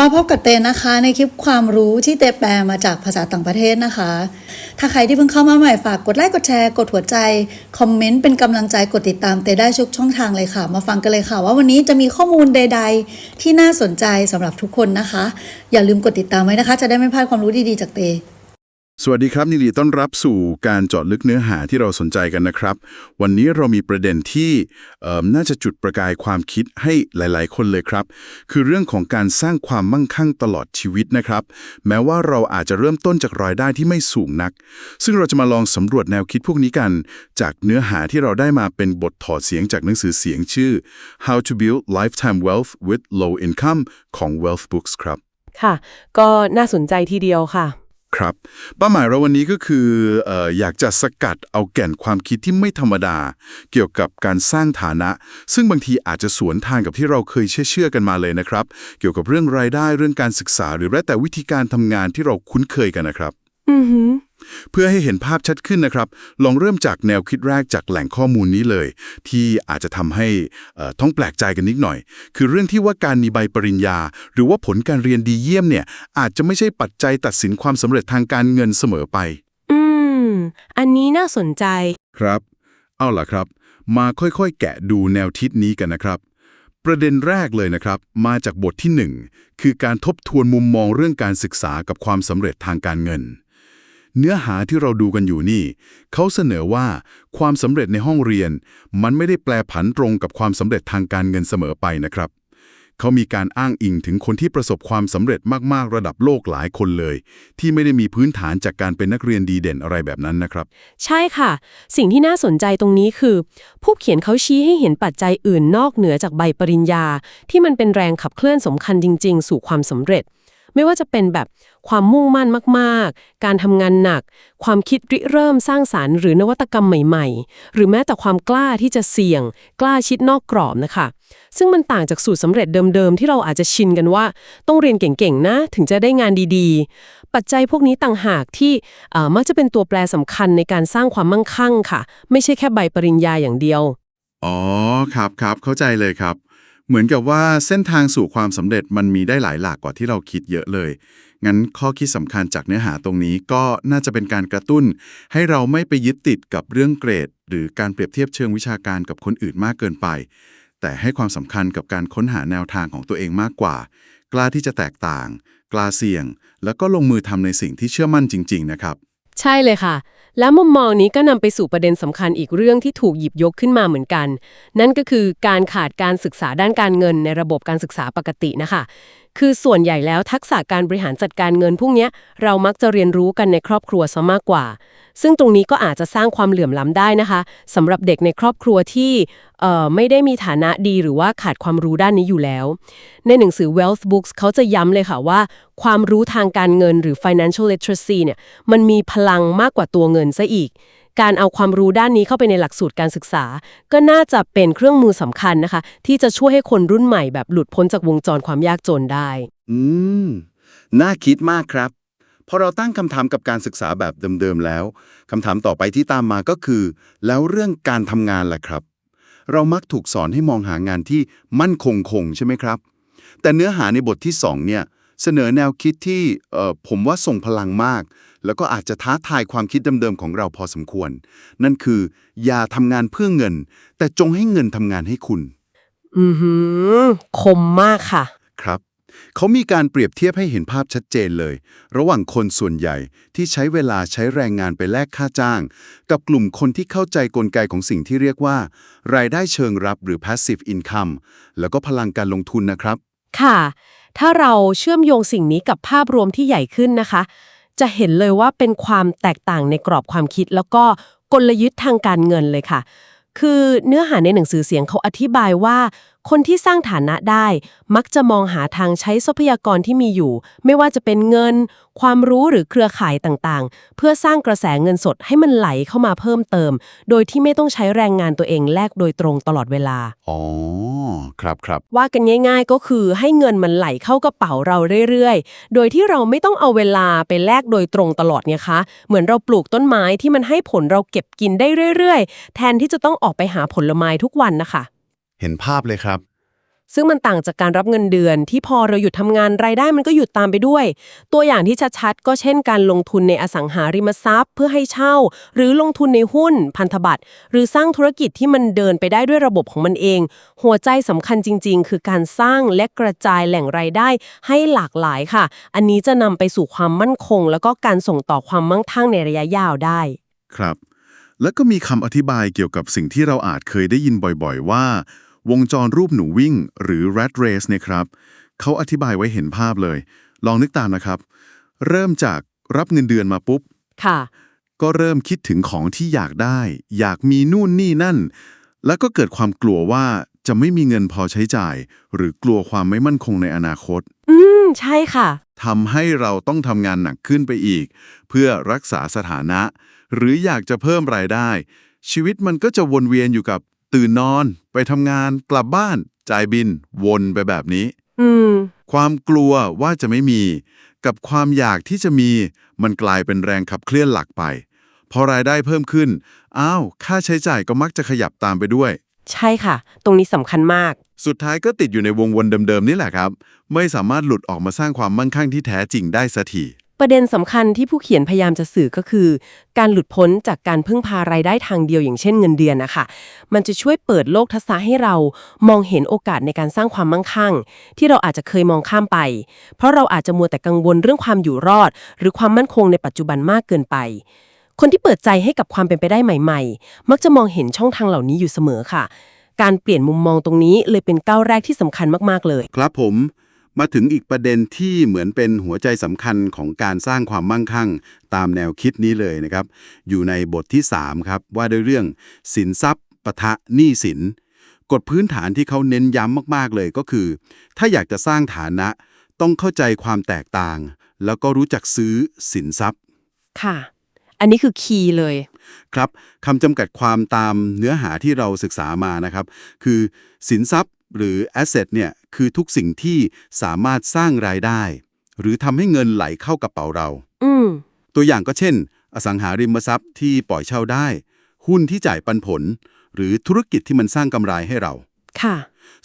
มาพบกับเตนนะคะ ในคลิปความรู้ที่เตแปลมาจากภาษาต่างประเทศนะคะ ถ้าใครที่เพิ่งเข้ามาใหม่ฝากกดไลค์กดแชร์กดหัวใจ คอมเมนต์เป็นกำลังใจกดติดตามเตได้ทุกช่องทางเลยค่ะ มาฟังกันเลยค่ะ ว่าวันนี้จะมีข้อมูลใด ๆ ที่น่าสนใจสำหรับทุกคนนะคะ อย่าลืมกดติดตามไว้นะคะ จะได้ไม่พลาดความรู้ดีๆจากเต สวัสดีครับยินดีต้อนรับสู่การเจาะลึกเนื้อหาที่เราสนใจกันนะครับ วันนี้เรามีประเด็นที่น่าจะจุดประกายความคิดให้หลาย ๆ คนเลยครับ คือเรื่องของการสร้างความมั่งคั่งตลอดชีวิตนะครับ แม้ว่าเราอาจจะเริ่มต้นจากรายได้ที่ไม่สูงนัก ซึ่งเราจะมาลองสำรวจแนวคิดพวกนี้กัน จากเนื้อหาที่เราได้มาเป็นบทถอดเสียงจากหนังสือเสียงชื่อ How to Build Lifetime Wealth with Low Income ของ Wealth Books ครับ ค่ะ ก็น่าสนใจทีเดียวค่ะ ครับ เป้าหมายเราวันนี้ก็คือออยากจะสกัดเอาแก่นความคิดที่ไม่ธรรมดา เกี่ยวกับการสร้างฐานะ ซึ่งบางทีอาจจะสวนทางกับที่เราเคยเชื่อเชื่อๆกันมาเลยนะครับ เกี่ยวกับเรื่องรายได้เรื่องการศึกษาหรือแม้แต่วิธีการทำงานที่เราคุ้นเคยกันนะครับ อือหือ เพื่อให้เห็นภาพชัดขึ้นนะครับ ลองเริ่มจากแนวคิดแรกจากแหล่งข้อมูลนี้เลย ที่อาจจะทำให้เอ่อต้องแปลกใจกันนิดหน่อย คือเรื่องที่ว่าการมีใบปริญญา หรือว่าผลการเรียนดีเยี่ยมเนี่ย อาจจะไม่ใช่ปัจจัยตัดสินความสำเร็จทางการเงินเสมอไป อืม อันนี้น่าสนใจ ครับ เอาล่ะครับ มาค่อยๆ แกะดูแนวทิศนี้กันนะครับ ประเด็นแรกเลยนะครับ มาจากบทที่ 1 คือการทบทวนมุมมองเรื่องการศึกษากับความสำเร็จทางการเงิน เนื้อหาที่เราดูกันอยู่นี่ เขาเสนอว่าความสำเร็จในห้องเรียน มันไม่ได้แปลผันตรงกับความสำเร็จทางการเงินเสมอไปนะครับ เขามีการอ้างอิงถึงคนที่ประสบความสำเร็จมาก ๆ ระดับโลกหลายคนเลย ที่ไม่ได้มีพื้นฐานจากการเป็นนักเรียนดีเด่นอะไรแบบนั้นนะครับ ใช่ค่ะ สิ่งที่น่าสนใจตรงนี้คือ ผู้เขียนเขาชี้ให้เห็นปัจจัยอื่นนอกเหนือจากใบปริญญา ที่มันเป็นแรงขับเคลื่อนสำคัญจริง ๆ สู่ความสำเร็จ ไม่ว่าจะเป็นแบบความมุ่งมั่นมากๆ การทำงานหนัก ความคิดริเริ่มสร้างสารรค์หรือนวัตกรรมใหม่ๆ หรือแม้แต่ความกล้าที่จะเสี่ยง กล้าชิดนอกกรอบนะคะ ซึ่งมันต่างจากสูตรสำเร็จเดิมๆ ที่เราอาจจะชินกันว่า ต้องเรียนเก่งๆ นะ ถึงจะได้งานดีๆ ปัจจัยพวกนี้ต่างหากที่เอ่อมักจะเป็นตัวแปรสำคัญในการสร้างความมั่งคั่งค่ะ ไม่ใช่แค่ใบปริญญาอย่างเดียว อ๋อ ครับครับเข้าใจเลยครับ เหมือนกับว่าเส้นทางสู่ความสำเร็จมันมีได้หลายหลากกว่าที่เราคิดเยอะเลย งั้นข้อคิดสำคัญจากเนื้อหาตรงนี้ก็น่าจะเป็นการกระตุ้น ให้เราไม่ไปยึดติดกับเรื่องเกรด หรือการเปรียบเทียบเชิงวิชาการกับคนอื่นมากเกินไป แต่ให้ความสำคัญกับการค้นหาแนวทางของตัวเองมากกว่า กล้าที่จะแตกต่าง กล้าเสี่ยง แล้วก็ลงมือทำในสิ่งที่เชื่อมั่นจริง ๆ นะครับ ใช่เลยค่ะ และมุมมองนี้ก็นำไปสู่ประเด็นสำคัญอีกเรื่องที่ถูกหยิบยกขึ้นมาเหมือนกัน นั่นก็คือการขาดการศึกษาด้านการเงินในระบบการศึกษาปกตินะคะ คือส่วนใหญ่แล้วทักษะการบริหารจัดการเงินพวกนี้เรามักจะเรียนรู้กันในครอบครัวซะมากกว่า ซึ่งตรงนี้ก็อาจจะสร้างความเหลื่อมล้ำได้นะคะสำหรับเด็กในครอบครัวที่เอ่อไม่ได้มีฐานะดีหรือว่าขาดความรู้ด้านนี้อยู่แล้ว ในหนังสือ Wealth Books เขาจะย้ำเลยค่ะว่า ความรู้ทางการเงินหรือ financial literacy เนี่ยมันมีพลังมากกว่าตัวเงินซะอีก การเอาความรู้ด้านนี้เข้าไปในหลักสูตรการศึกษา ก็น่าจะเป็นเครื่องมือสำคัญนะคะ ที่จะช่วยให้คนรุ่นใหม่แบบหลุดพ้นจากวงจรความยากจนได้ อืม น่าคิดมากครับ พอเราตั้งคำถามกับการศึกษาแบบเดิมๆแล้วคำถามต่อไปที่ตามมาก็คือ แล้วเรื่องการทำงานล่ะครับ เรามักถูกสอนให้มองหางานที่มั่นคงคงใช่ไหมครับ แต่เนื้อหาในบทที่2เนี่ยเสนอแนวคิดที่เออผมว่าส่งพลังมาก แล้วก็อาจจะท้าทายความคิดเดิมๆของเราพอสมควร นั่นคือ อย่าทำงานเพื่อเงิน แต่จงให้เงินทำงานให้คุณ อือหือคมมากค่ะ ครับ เขามีการเปรียบเทียบให้เห็นภาพชัดเจนเลย ระหว่างคนส่วนใหญ่ที่ใช้เวลาใช้แรงงานไปแลกค่าจ้าง กับกลุ่มคนที่เข้าใจกลไกของสิ่งที่เรียกว่า รายได้เชิงรับหรือ passive income แล้วก็พลังการลงทุนนะครับ ค่ะ ถ้าเราเชื่อมโยงสิ่งนี้กับภาพรวมที่ใหญ่ขึ้นนะคะ จะเห็นเลยว่าเป็นความแตกต่างในกรอบความคิด แล้วก็กลยุทธ์ทางการเงินเลยค่ะ คือเนื้อหาในหนังสือเสียงเขาอธิบายว่า คนที่สร้างฐานะได้ มักจะมองหาทางใช้ทรัพยากรที่มีอยู่ ไม่ว่าจะเป็นเงิน ความรู้หรือเครือข่ายต่างๆ เพื่อสร้างกระแสเงินสดให้มันไหลเข้ามาเพิ่มเติม โดยที่ไม่ต้องใช้แรงงานตัวเองแลกโดยตรงตลอดเวลา อ๋อ ครับครับ ว่ากันง่าย ๆ ก็คือให้เงินมันไหลเข้ากระเป๋าเราเรื่อยๆ โดยที่เราไม่ต้องเอาเวลาไปแลกโดยตรงตลอดเนี่ยคะ เหมือนเราปลูกต้นไม้ที่มันให้ผลเราเก็บกินได้เรื่อย ๆ แทนที่จะต้องออกไปหาผลไม้ทุกวันนะคะ เห็นภาพเลยครับ ซึ่งมันต่างจากการรับเงินเดือน ที่พอเราหยุดทำงานรายได้มันก็หยุดตามไปด้วย ตัวอย่างที่ชัดๆก็เช่นการลงทุนในอสังหาริมทรัพย์ เพื่อให้เช่า หรือลงทุนในหุ้น พันธบัตรหรือสร้างธุรกิจที่มันเดินไปได้ด้วยระบบของมันเอง หัวใจสำคัญจริง ๆ คือการสร้างและกระจายแหล่งรายได้ให้หลากหลายค่ะ อันนี้จะนำไปสู่ความมั่นคง แล้วก็การส่งต่อความมั่งคั่งในระยะยาวได้ ครับ แล้วก็มีคำอธิบายเกี่ยวกับสิ่งที่เราอาจเคยได้ยินบ่อยๆว่า วงจรรูปหนูวิ่งหรือ rat race เนี่ยครับเขาอธิบายไว้เห็นภาพเลย ลองนึกตามนะครับ เริ่มจากรับเงินเดือนมาปุ๊บ ค่ะ ก็เริ่มคิดถึงของที่อยากได้ อยากมีนู่นนี่นั่น แล้วก็เกิดความกลัวว่าจะไม่มีเงินพอใช้จ่าย หรือกลัวความไม่มั่นคงในอนาคต อืม ใช่ค่ะ ทำให้เราต้องทำงานหนักขึ้นไปอีก เพื่อรักษาสถานะ หรืออยากจะเพิ่มรายได้ ชีวิตมันก็จะวนเวียนอยู่กับ ตื่นนอน ไปทำงาน กลับบ้าน จ่ายบิน วนไปแบบนี้ อืม ความกลัวว่าจะไม่มี กับความอยากที่จะมี มันกลายเป็นแรงขับเคลื่อนหลักไป พอรายได้เพิ่มขึ้น อ้าว ค่าใช้จ่ายก็มักจะขยับตามไปด้วย ใช่ค่ะ ตรงนี้สำคัญมาก สุดท้ายก็ติดอยู่ในวงวนเดิมๆนี่แหละครับ ไม่สามารถหลุดออกมาสร้างความมั่งคั่งที่แท้จริงได้สักที ประเด็นสำคัญที่ผู้เขียนพยายามจะสื่อก็คือ การหลุดพ้นจากการพึ่งพารายได้ทางเดียวอย่างเช่นเงินเดือนนะคะ มันจะช่วยเปิดโลกทัศนะให้เรามองเห็นโอกาสในการสร้างความมั่งคั่ง ที่เราอาจจะเคยมองข้ามไป เพราะเราอาจจะมัวแต่กังวลเรื่องความอยู่รอด หรือความมั่นคงในปัจจุบันมากเกินไป คนที่เปิดใจให้กับความเป็นไปได้ใหม่ ๆ มักจะมองเห็นช่องทางเหล่านี้อยู่เสมอค่ะ การเปลี่ยนมุมมองตรงนี้เลยเป็นก้าวแรกที่สำคัญมากๆเลย ครับผม มาถึงอีกประเด็นที่เหมือนเป็นหัวใจสำคัญของการสร้างความมั่งคั่ง ตามแนวคิดนี้เลยนะครับ อยู่ในบทที่ 3 ครับ ว่าด้วยเรื่องสินทรัพย์ปะทะหนี้สิน กฎพื้นฐานที่เขาเน้นย้ำมากๆเลยก็คือ ถ้าอยากจะสร้างฐานะ ต้องเข้าใจความแตกต่าง แล้วก็รู้จักซื้อสินทรัพย์ ค่ะ อันนี้คือคีย์เลย ครับคำจำกัดความตามเนื้อหาที่เราศึกษามานะครับ คือสินทรัพย์ หรือ asset เนี่ยคือทุกสิ่งที่สามารถสร้างรายได้ หรือทำให้เงินไหลเข้ากระเป๋าเรา อืม ตัวอย่างก็เช่น อสังหาริมทรัพย์ที่ปล่อยเช่าได้ หุ้นที่จ่ายปันผล หรือธุรกิจที่มันสร้างกำไรให้เรา ค่ะ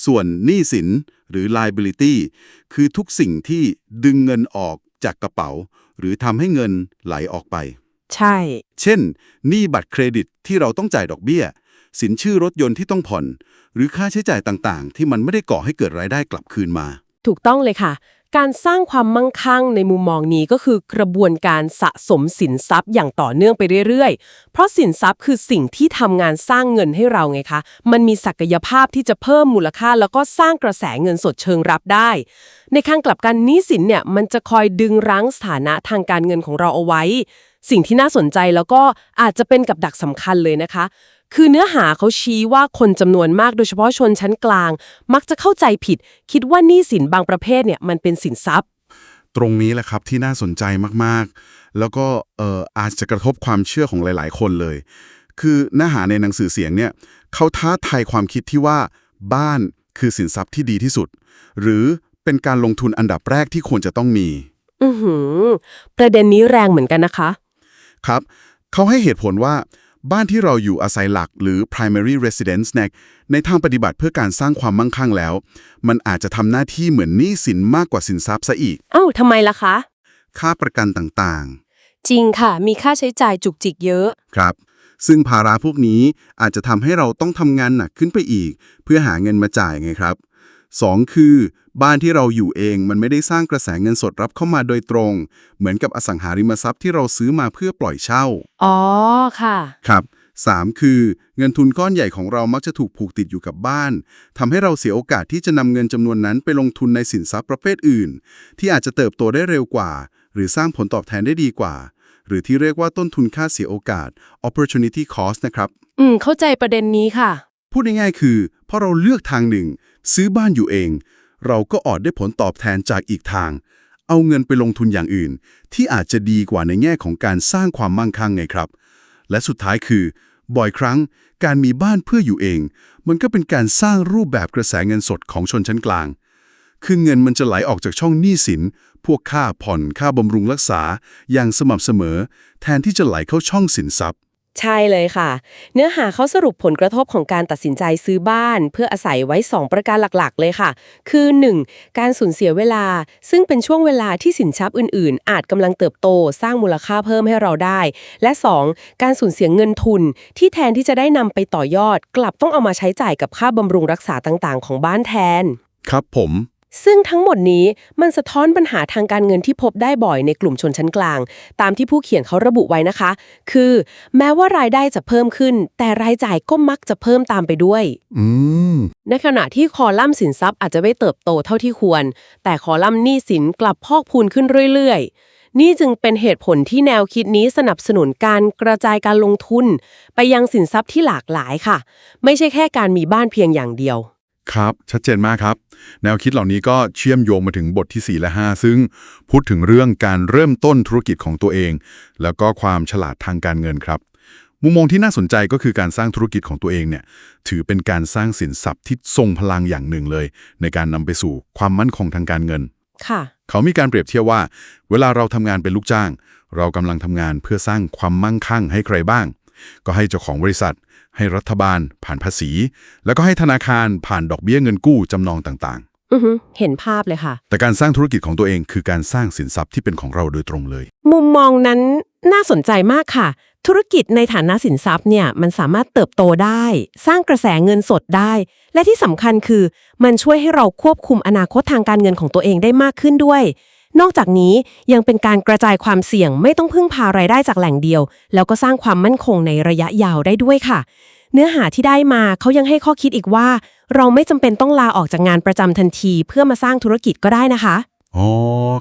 ส่วนหนี้สินหรือ liability คือทุกสิ่งที่ดึงเงินออกจากกระเป๋า หรือทำให้เงินไหลออกไป ใช่ เช่นหนี้บัตรเครดิตที่เราต้องจ่ายดอกเบี้ย สินชื่อรถยนต์ที่ต้องผ่อน หรือค่าใช้จ่ายต่างๆ ที่มันไม่ได้ก่อให้เกิดรายได้กลับคืนมา ถูกต้องเลยค่ะ การสร้างความมั่งคั่งในมุมมองนี้ก็คือกระบวนการสะสมสินทรัพย์อย่างต่อเนื่องไปเรื่อยๆ เพราะสินทรัพย์คือสิ่งที่ทำงานสร้างเงินให้เราไงคะ มันมีศักยภาพที่จะเพิ่มมูลค่า แล้วก็สร้างกระแสเงินสดเชิงรับได้ ในข้างกลับกันหนี้สินเนี่ยมันจะคอยดึงรั้งสถานะทางการเงินของเราเอาไว้ สิ่งที่น่าสนใจแล้วก็อาจจะเป็นกับดักสำคัญเลยนะคะ คือเนื้อหาเขาชี้ว่าคนจำนวนมากโดยเฉพาะชนชั้นกลาง มักจะเข้าใจผิด คิดว่าหนี้สินบางประเภทเนี่ยมันเป็นสินทรัพย์ ตรงนี้แหละครับที่น่าสนใจมากๆ แล้วก็เอ่ออาจจะกระทบความเชื่อของหลาย ๆ คนเลย คือเนื้อหาในหนังสือเสียงเนี่ยเขาท้าทายความคิดที่ว่าบ้านคือสินทรัพย์ที่ดีที่สุด หรือเป็นการลงทุนอันดับแรกที่ควรจะต้องมี อือหือ ประเด็นนี้แรงเหมือนกันนะคะ ครับ เขาให้เหตุผลว่า บ้านที่เราอยู่อาศัยหลักหรือ primary residence เนี่ยในทางปฏิบัติเพื่อการสร้างความมั่งคั่งแล้ว มันอาจจะทำหน้าที่เหมือนหนี้สินมากกว่าสินทรัพย์ซะอีก เอ้าทำไมล่ะคะ ค่าประกันต่างๆจริงค่ะ มีค่าใช้จ่ายจุกจิกเยอะครับ ซึ่งภาระพวกนี้อาจจะทำให้เราต้องทำงานหนักขึ้นไปอีก เพื่อหาเงินมาจ่ายไงครับ 2. คือ บ้านที่เราอยู่เองมันไม่ได้สร้างกระแสเงินสดรับเข้ามาโดยตรง เหมือนกับอสังหาริมทรัพย์ที่เราซื้อมาเพื่อปล่อยเช่า อ๋อ ค่ะ ครับ 3. คือ เงินทุนก้อนใหญ่ของเรามักจะถูกผูกติดอยู่กับบ้านทำให้เราเสียโอกาสที่จะนำเงินจำนวนนั้นไปลงทุนในสินทรัพย์ประเภทอื่น ที่อาจจะเติบโตได้เร็วกว่า หรือสร้างผลตอบแทนได้ดีกว่า หรือที่เรียกว่าต้นทุนค่าเสียโอกาส opportunity cost นะครับ อืม เข้าใจประเด็นนี้ค่ะ พูดง่ายๆคือพอเราเลือกทางหนึ่ง ซื้อบ้านอยู่เอง เราก็ออดได้ผลตอบแทนจากอีกทาง เอาเงินไปลงทุนอย่างอื่น ที่อาจจะดีกว่าในแง่ของการสร้างความมั่งคั่งไงครับ และสุดท้ายคือ บ่อยครั้งการมีบ้านเพื่ออยู่เอง มันก็เป็นการสร้างรูปแบบกระแสเงินสดของชนชั้นกลาง คือเงินมันจะไหลออกจากช่องหนี้สิน พวกค่าผ่อนค่าบำรุงรักษาอย่างสม่ำเสมอ แทนที่จะไหลเข้าช่องสินทรัพย์ ใช่เลยค่ะ เนื้อหาเขาสรุปผลกระทบของการตัดสินใจซื้อบ้าน เพื่ออาศัยไว้ 2 ประการหลักๆ เลยค่ะ คือ 1. การสูญเสียเวลา ซึ่งเป็นช่วงเวลาที่สินทรัพย์อื่น ๆ อาจกำลังเติบโตสร้างมูลค่าเพิ่มให้เราได้ และ 2. การสูญเสียเงินทุน ที่แทนที่จะได้นำไปต่อยอด กลับต้องเอามาใช้จ่ายกับค่าบำรุงรักษาต่าง ๆ ของบ้านแทน ครับผม ซึ่งทั้งหมดนี้มันสะท้อนปัญหาทางการเงินที่พบได้บ่อยในกลุ่มชนชั้นกลาง ตามที่ผู้เขียนเขาระบุไว้นะคะ คือ แม้ว่ารายได้จะเพิ่มขึ้น แต่รายจ่ายก็มักจะเพิ่มตามไปด้วยอืมในขณะที่คอลัมน์สินทรัพย์อาจจะไม่เติบโตเท่าที่ควร แต่คอลัมน์หนี้สินกลับพอกพูนขึ้นเรื่อยๆ นี่จึงเป็นเหตุผลที่แนวคิดนี้สนับสนุนการกระจายการลงทุน ไปยังสินทรัพย์ที่หลากหลายค่ะ ไม่ใช่แค่การมีบ้านเพียงอย่างเดียว ครับ ชัดเจนมากครับ แนวคิดเหล่านี้ก็เชื่อมโยงมาถึงบทที่ 4 และ 5 ซึ่งพูดถึงเรื่องการเริ่มต้นธุรกิจของตัวเอง แล้วก็ความฉลาดทางการเงินครับ มุมมองที่น่าสนใจก็คือการสร้างธุรกิจของตัวเองเนี่ยถือเป็นการสร้างสินทรัพย์ที่ทรงพลังอย่างหนึ่งเลย ในการนำไปสู่ความมั่นคงทางการเงินค่ะเขามีการเปรียบเทียบว่า เวลาเราทำงานเป็นลูกจ้าง เรากำลังทำงานเพื่อสร้างความมั่งคั่งให้ใครบ้าง ก็ให้เจ้าของบริษัท ให้รัฐบาล ผ่านภาษี แล้วก็ให้ธนาคารผ่านดอกเบี้ยเงินกู้จำนองต่างอือฮึเห็นภาพเลยค่ะๆแต่การสร้างธุรกิจของตัวเองคือการสร้างสินทรัพย์ที่เป็นของเราโดยตรงเลย มุมมองนั้นน่าสนใจมากค่ะ ธุรกิจในฐานะสินทรัพย์เนี่ยมันสามารถเติบโตได้ สร้างกระแสเงินสดได้ และที่สำคัญคือ มันช่วยให้เราควบคุมอนาคตทางการเงินของตัวเองได้มากขึ้นด้วย นอกจากนี้ยังเป็นการกระจายความเสี่ยงไม่ต้องพึ่งพารายได้จากแหล่งเดียว แล้วก็สร้างความมั่นคงในระยะยาวได้ด้วยค่ะ เนื้อหาที่ได้มาเขายังให้ข้อคิดอีกว่า เราไม่จำเป็นต้องลาออกจากงานประจำทันที เพื่อมาสร้างธุรกิจก็ได้นะคะอ๋อ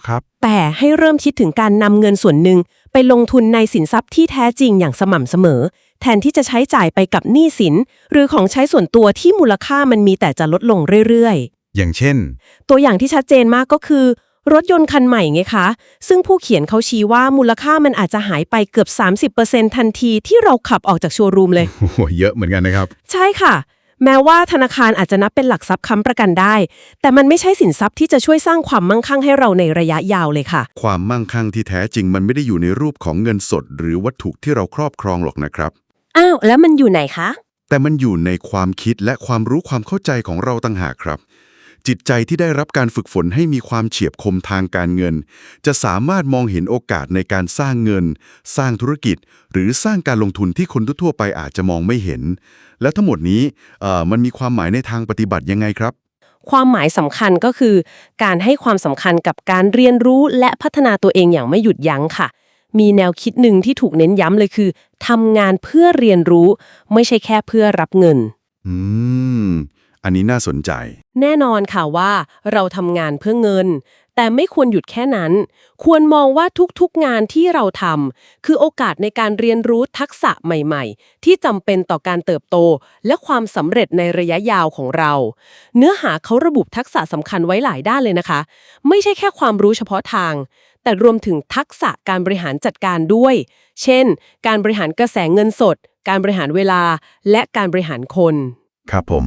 ครับ แต่ให้เริ่มคิดถึงการนำเงินส่วนหนึ่งไปลงทุนในสินทรัพย์ที่แท้จริงอย่างสม่ำเสมอ แทนที่จะใช้จ่ายไปกับหนี้สิน หรือของใช้ส่วนตัวที่มูลค่ามันมีแต่จะลดลงเรื่อยอย่างเช่นๆตัวอย่างที่ชัดเจนมากก็คือ รถยนต์คันใหม่ไงคะ ซึ่งผู้เขียนเขาชี้ว่ามูลค่ามันอาจจะหายไปเกือบ 30%ทันทีที่เราขับออกจากโชว์รูมเลย โอ้โหเยอะเหมือนกันนะครับ ใช่ค่ะ แม้ว่าธนาคารอาจจะนับเป็นหลักทรัพย์ค้ำประกันได้ แต่มันไม่ใช่สินทรัพย์ที่จะช่วยสร้างความมั่งคั่งให้เราในระยะยาวเลยค่ะ ความมั่งคั่งที่แท้จริงมันไม่ได้อยู่ในรูปของเงินสด หรือวัตถุที่เราครอบครองหรอกนะครับ อ้าว แล้วมันอยู่ไหนคะ แต่มันอยู่ในความคิดและความรู้ความเข้าใจของเราต่างหากครับ จิตใจที่ได้รับการฝึกฝนให้มีความเฉียบคมทางการเงิน จะสามารถมองเห็นโอกาสในการสร้างเงิน สร้างธุรกิจ หรือสร้างการลงทุนที่คนทั่วๆไปอาจจะมองไม่เห็น และทั้งหมดนี้เอ่อมันมีความหมายในทางปฏิบัติยังไงครับความหมายสำคัญก็คือ การให้ความสำคัญกับการเรียนรู้และพัฒนาตัวเองอย่างไม่หยุดยั้งค่ะ มีแนวคิดหนึ่งที่ถูกเน้นย้ำเลยคือทำงานเพื่อเรียนรู้ ไม่ใช่แค่เพื่อรับเงิน อืม อันนี้น่าสนใจ แน่นอนค่ะว่าเราทำงานเพื่อเงิน แต่ไม่ควรหยุดแค่นั้น ควรมองว่าทุกๆงานที่เราทำคือโอกาสในการเรียนรู้ทักษะใหม่ๆ ที่จำเป็นต่อการเติบโต และความสำเร็จในระยะยาวของเรา เนื้อหาเขาระบุทักษะสำคัญไว้หลายด้านเลยนะคะ ไม่ใช่แค่ความรู้เฉพาะทาง แต่รวมถึงทักษะการบริหารจัดการด้วย เช่น การบริหารกระแสเงินสด การบริหารเวลา และการบริหารคน ครับผม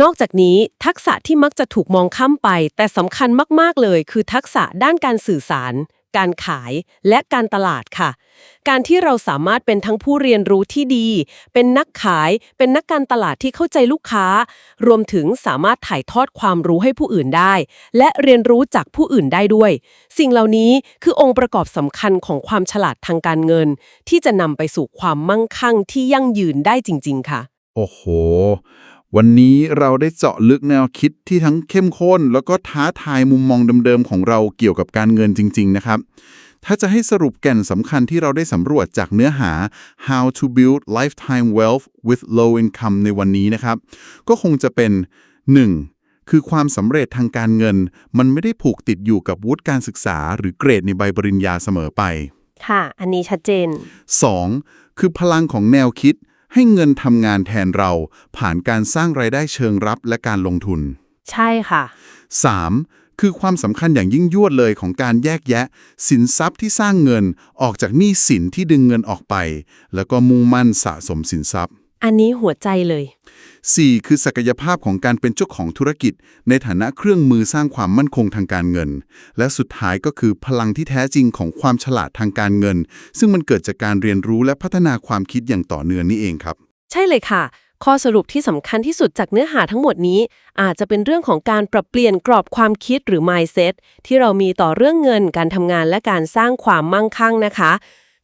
นอกจากนี้ทักษะที่มักจะถูกมองข้ามไป แต่สำคัญมาก ๆ เลย คือทักษะด้านการสื่อสาร การขายและการตลาดค่ะ การที่เราสามารถเป็นทั้งผู้เรียนรู้ที่ดี เป็นนักขาย เป็นนักการตลาดที่เข้าใจลูกค้า รวมถึงสามารถถ่ายทอดความรู้ให้ผู้อื่นได้ และเรียนรู้จากผู้อื่นได้ด้วย สิ่งเหล่านี้คือองค์ประกอบสำคัญของความฉลาดทางการเงิน ที่จะนำไปสู่ความมั่งคั่งที่ยั่งยืนได้จริง ๆ ค่ะ โอ้โห วันนี้เราได้เจาะลึกแนวคิดที่ทั้งเข้มข้น แล้วก็ท้าทายมุมมองเดิมๆของเราเกี่ยวกับการเงินจริง ๆ นะครับ ถ้าจะให้สรุปแก่นสำคัญที่เราได้สำรวจจากเนื้อหา How to Build Lifetime Wealth with Low Income ในวันนี้นะครับ ก็คงจะเป็น 1. คือความสำเร็จทางการเงิน มันไม่ได้ผูกติดอยู่กับวุฒิการศึกษา หรือเกรดในใบปริญญาเสมอไป ค่ะ อันนี้ชัดเจน 2. คือพลังของแนวคิด ให้เงินทำงานแทนเราผ่านการสร้างรายได้เชิงรับและการลงทุน ใช่ค่ะ 3. คือความสำคัญอย่างยิ่งยวดเลยของการแยกแยะ สินทรัพย์ที่สร้างเงินออกจากหนี้สินที่ดึงเงินออกไป แล้วก็มุ่งมั่นสะสมสินทรัพย์ อันนี้หัวใจเลย 4. คือศักยภาพของการเป็นเจ้าของธุรกิจ ในฐานะเครื่องมือสร้างความมั่นคงทางการเงิน และสุดท้ายก็คือพลังที่แท้จริงของความฉลาดทางการเงิน ซึ่งมันเกิดจากการเรียนรู้และพัฒนาความคิดอย่างต่อเนื่องนี่เองครับ ใช่เลยค่ะ ข้อสรุปที่สำคัญที่สุดจากเนื้อหาทั้งหมดนี้ อาจจะเป็นเรื่องของการปรับเปลี่ยนกรอบความคิดหรือ mindset ที่เรามีต่อเรื่องเงิน การทำงานและการสร้างความมั่งคั่งนะคะ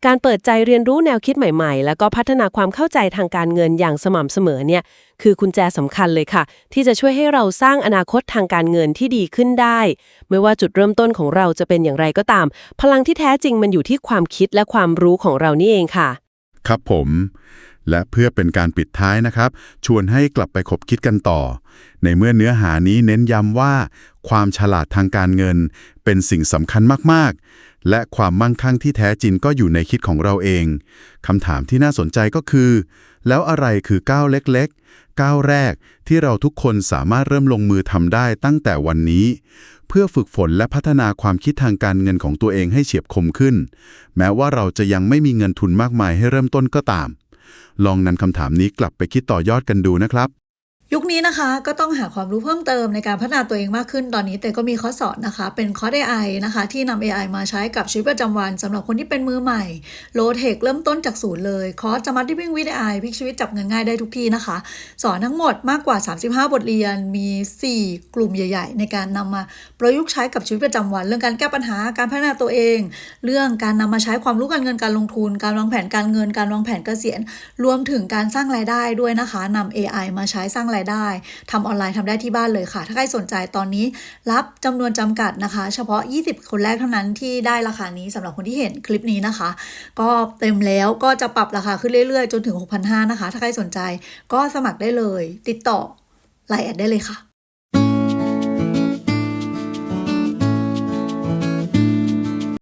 การเปิดใจเรียนรู้แนวคิดใหม่ๆ แล้วก็พัฒนาความเข้าใจทางการเงินอย่างสม่ำเสมอเนี่ยคือกุญแจสำคัญเลยค่ะ ที่จะช่วยให้เราสร้างอนาคตทางการเงินที่ดีขึ้นได้ ไม่ว่าจุดเริ่มต้นของเราจะเป็นอย่างไรก็ตาม พลังที่แท้จริงมันอยู่ที่ความคิดและความรู้ของเรานี่เองค่ะ ครับผม และเพื่อเป็นการปิดท้ายนะครับ ชวนให้กลับไปคบคิดกันต่อ ในเมื่อเนื้อหานี้เน้นย้ำว่า ความฉลาดทางการเงิน เป็นสิ่งสำคัญมากๆ และความมั่งคั่งที่แท้จริงก็อยู่ในคิดของเราเอง คำถามที่น่าสนใจก็คือ แล้วอะไรคือก้าวเล็กๆ ก้าวแรกที่เราทุกคนสามารถเริ่มลงมือทำได้ตั้งแต่วันนี้ เพื่อฝึกฝนและพัฒนาความคิดทางการเงินของตัวเองให้เฉียบคมขึ้น แม้ว่าเราจะยังไม่มีเงินทุนมากมายให้เริ่มต้นก็ตาม ลองนำคำถามนี้กลับไปคิดต่อยอดกันดูนะครับ ยุคนี้นะคะก็ต้องหาความรู้เพิ่มเติมในการพัฒนาตัวเองมากขึ้นตอนนี้แต่ก็มีคอร์สสอนนะคะ เป็นคอร์ส AI นะคะ ที่นำ AI มาใช้กับชีวิตประจำวันสำหรับคนที่เป็นมือใหม่โลเทคเริ่มต้นจากศูนย์เลยคอร์สจะมัดที่วิ่งวิดีไอพลิกชีวิตจับเงินง่ายได้ทุกที่นะคะ สอนทั้งหมดมากกว่า 35 บทเรียนมี 4 กลุ่มใหญ่ ๆ ในการนำมาประยุกต์ใช้กับชีวิตประจำวัน เรื่องการแก้ปัญหาการพัฒนาตัวเอง เรื่องการนำมาใช้ความรู้การเงินการลงทุน การวางแผนการเงิน การวางแผนเกษียณ รวมถึงการสร้างรายได้ด้วยนะคะนำ AI มาใช้สร้างรายได้ทำออนไลน์ทำได้ที่บ้านเลยค่ะ ถ้าใครสนใจตอนนี้รับจำนวนจำกัดนะคะ เฉพาะ 20 คนแรกเท่านั้นที่ได้ราคานี้สำหรับคนที่เห็นคลิปนี้นะคะ ก็เต็มแล้วก็จะปรับราคาขึ้นเรื่อยๆ จนถึง 6,500นะคะ ถ้าใครสนใจก็สมัครได้เลย ติดต่อไลน์แอดได้เลยค่ะ